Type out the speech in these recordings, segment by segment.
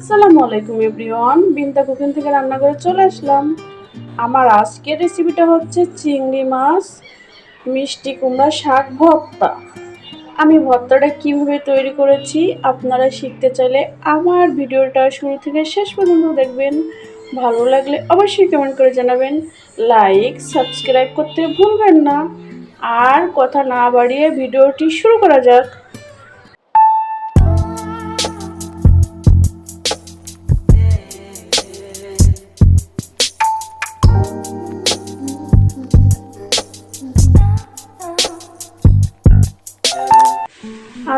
আসসালামু আলাইকুম, everyone. বিন্তা cooking থেকে রান্না করে চলে আসলাম। আমার আজকের রেসিপিটা হচ্ছে চিংড়ি মাছ, মিষ্টি কুমড়া, শাক, ভর্তা। আমি ভর্তাটা কীভাবে তৈরি করেছি আপনারা শিখতে চাইলে আমার ভিডিওটা শুরু থেকে শেষ পর্যন্ত দেখবেন। ভালো লাগলে অবশ্যই কমেন্ট করে জানাবেন। লাইক সাবস্ক্রাইব করতে ভুলবেন না। আর কথা না বাড়িয়ে ভিডিওটি শুরু করা যাক।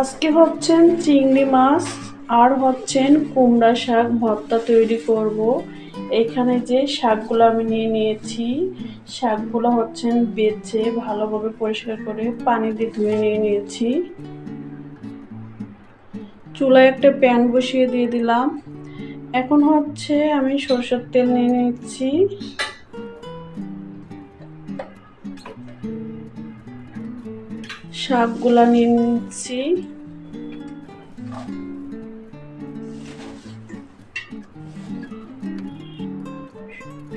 আজকে হচ্ছেন চিংড়ি মাছ, আর হচ্ছেন কুমড়া শাক ভর্তা তৈরি করব। এখানে যে শাকগুলো আমি নিয়ে নিয়েছি, শাকগুলো হচ্ছেন বেছে ভালোভাবে পরিষ্কার করে পানি দিয়ে ধুয়ে নিয়ে নিয়েছি। চুলায় একটা প্যান বসিয়ে দিয়ে দিলাম। এখন হচ্ছে আমি সরষের তেল নিয়ে নিচ্ছি। শাকগুলা নিয়ে নিচ্ছি।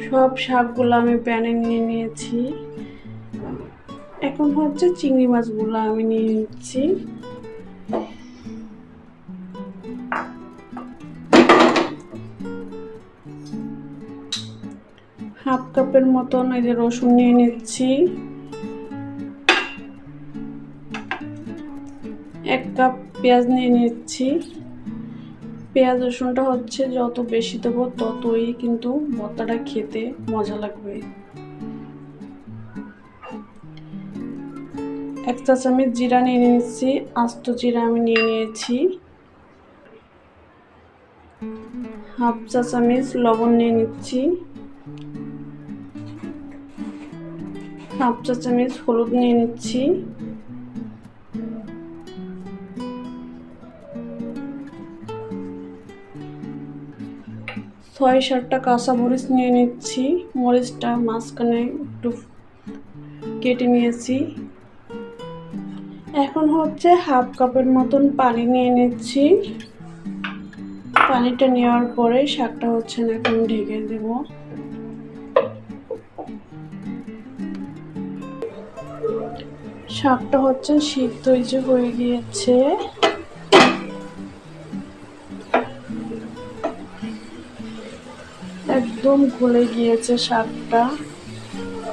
সব শাকগুলো আমি প্যানে নিয়ে নিয়েছি। এখন হচ্ছে চিংড়ি মাছগুলো আমি নিয়ে নিচ্ছি। হাফ কাপের মতন এই যে রসুন নিয়ে নিচ্ছি। এক কাপ পেঁয়াজ নিয়ে নিচ্ছি। পেঁয়াজ রসুনটা হচ্ছে যত বেশি দেবো ততই কিন্তু ভর্তাটা খেতে মজা লাগবে। এক চা চামচ জিরা নিয়ে নিচ্ছি, আস্ত জিরা আমি নিয়ে নিয়েছি। হাফ চা চামচ লবণ নিয়ে নিচ্ছি। হাফ চা চামচ হলুদ নিয়ে নিচ্ছি। ছয় সাতটা কাঁচা মরিচ নিয়ে নিচ্ছি। মরিচটা মাঝখানে একটু কেটে নিয়েছি। এখন হচ্ছে হাফ কাপের মতন পানি নিয়ে নিচ্ছি। পানিটা নেওয়ার পরে শাকটা হচ্ছে না, এখন ঢেকে দেব। শাকটা হচ্ছে সিদ্ধ যে হয়ে গিয়েছে। একদম গলে গিয়েছে শাকটা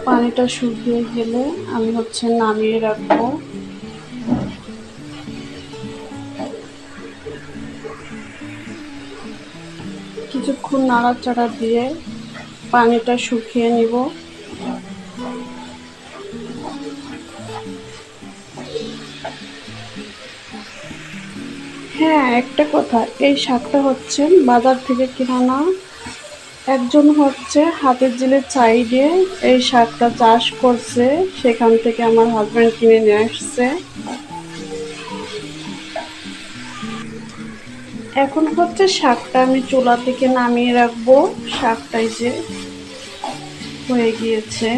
পানিটা শুকিয়ে গেলে আমি হচ্ছে নামিয়ে রাখব। কিছুক্ষণ নাড়াচাড়া দিয়ে পানিটা শুকিয়ে নিব। হ্যাঁ একটা কথা, এই শাকটা হচ্ছে বাজার থেকে কেনা একজন হচ্ছে হাতের জিলের চাইডে এই শাকটা চাষ করছে, সেখান থেকে আমার হাজব্যান্ড কিনে নিয়ে আসছে। এখন হচ্ছে শাকটা আমি চুলা থেকে নামিয়ে রাখব। শাকটাই যে হয়ে গিয়েছে।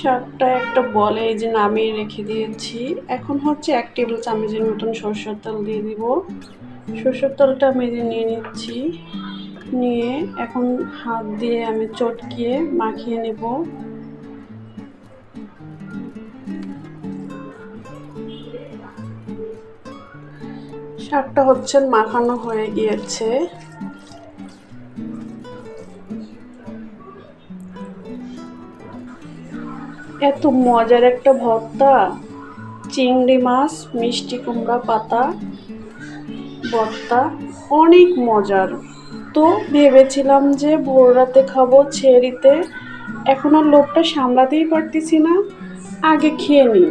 শাকটা একটা বলে এই যে নামিয়ে রেখে দিয়েছি। এখন হচ্ছে এক টেবিল চামচের মতন সরষের তেল দিয়ে দিব। সরষের তেলটা মেজে নিয়ে নিচ্ছি। নিয়ে এখন হাত দিয়ে আমি চটকিয়ে মাখিয়ে নেব। শাকটা হচ্ছে মাখানো হয়ে গিয়েছে। এত মজার একটা ভর্তা। চিংড়ি মাছ, মিষ্টি কুমড়া পাতা। ভর্তা অনেক মজার। তো ভেবেছিলাম যে ভোর রাতে খাব ছেড়িতে। এখন আর লোভটা সামলাতেই পারতেছি না। আগে খেয়ে নিই।